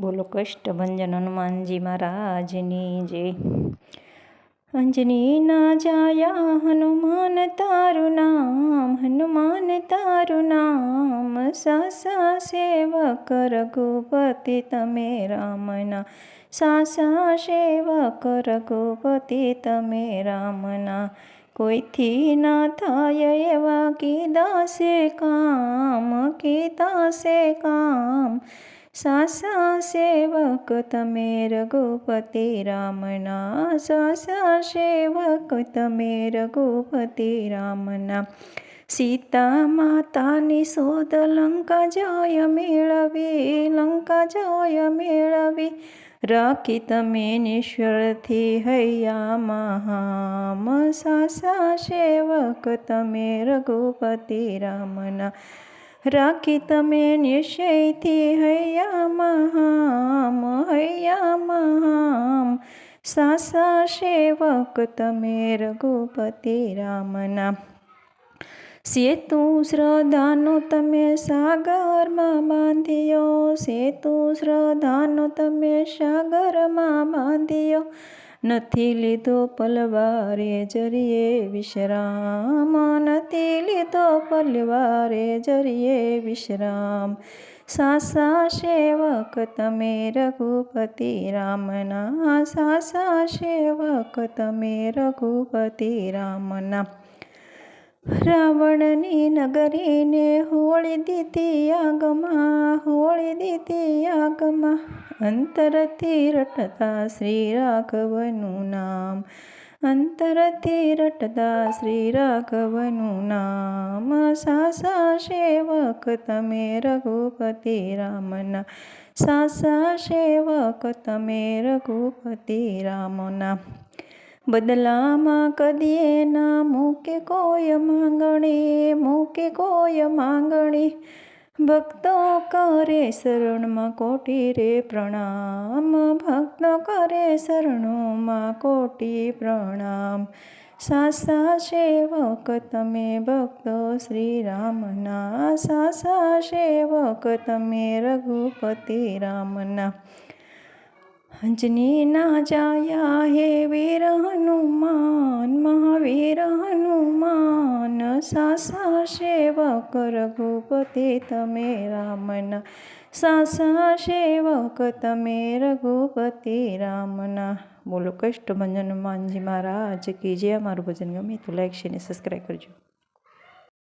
બોલો કષ્ટભંજન હનુમાનજી મહારાજની જય અંજની ના જાયા હનુમાન તારું નામ, હનુમાન તારું નામ, સાસા સેવક રઘુપતિ તમે રામના. સાસા સેવક રઘુપતિ તમે રામના. કોઈથી ના થાય એવા કીધા સે કામ, કીધા સે કામ. સાસા સેવક તમે રઘુપતિ રામના સાસા સેવક તમે રઘુપતિ રામના. સીતા માતાની શોધ લંકા જય મેળવી, લંકા જય મેળવી. રાખી તમે નિશ્વરથી હૈયા મહામ. સાસા સેવક તમે રઘુપતિ રામના. રાખી તમે નિશ્ચયથી, હૈયા મહામ હૈયા મહામ. સાસા સેવક તમે રઘુપતિ રામના. સેતુ શ્રદ્ધાનો તમે સાગરમાં બાંધ્યો. સેતુ શ્રદ્ધાનો તમે સાગરમાં બાંધ્યો. નથી લીધો પલવારે જરીએ વિશ્રામ, નથી લીધો પલવારે જરીએ વિશ્રામ. સાસા સેવક તમે રઘુપતિ રામના, સાસા સેવક તમે રઘુપતિ રામના. આગમાં, હોળી દીધી આગમાં. અંતરથી રટતા શ્રી નામ, અંતરથી રટતા શ્રી રાઘવનું નામ. સાસા સેવક તમે રઘુપતિ રામના, સાસા સેવક તમે રઘુપતિ રામના. બદલામાં કદીએ ના મૂકે કોય માંગણી, મૂકે કોય માંગણી. ભક્તો કરે શરણમાં કોટી રે પ્રણામ. ભક્તો કરે શરણોમાં કોટી પ્રણામ. સાસા સેવક તમે ભક્તો શ્રી રામના સાસા સેવક તમે રઘુપતિ રામના. અંજની ના જાયા હે વીર હનુમાન, મહાવીર હનુમાન, સાસા સેવક રઘુપતિ તમે રામના, સાસા સેવક તમે રઘુપતિ રામના. બોલો કષ્ટ ભંજન હનુમાનજી મહારાજ કીજે અમારું ભજન ગમે તો લાઈક છે ને સબસ્ક્રાઈબ કરજો.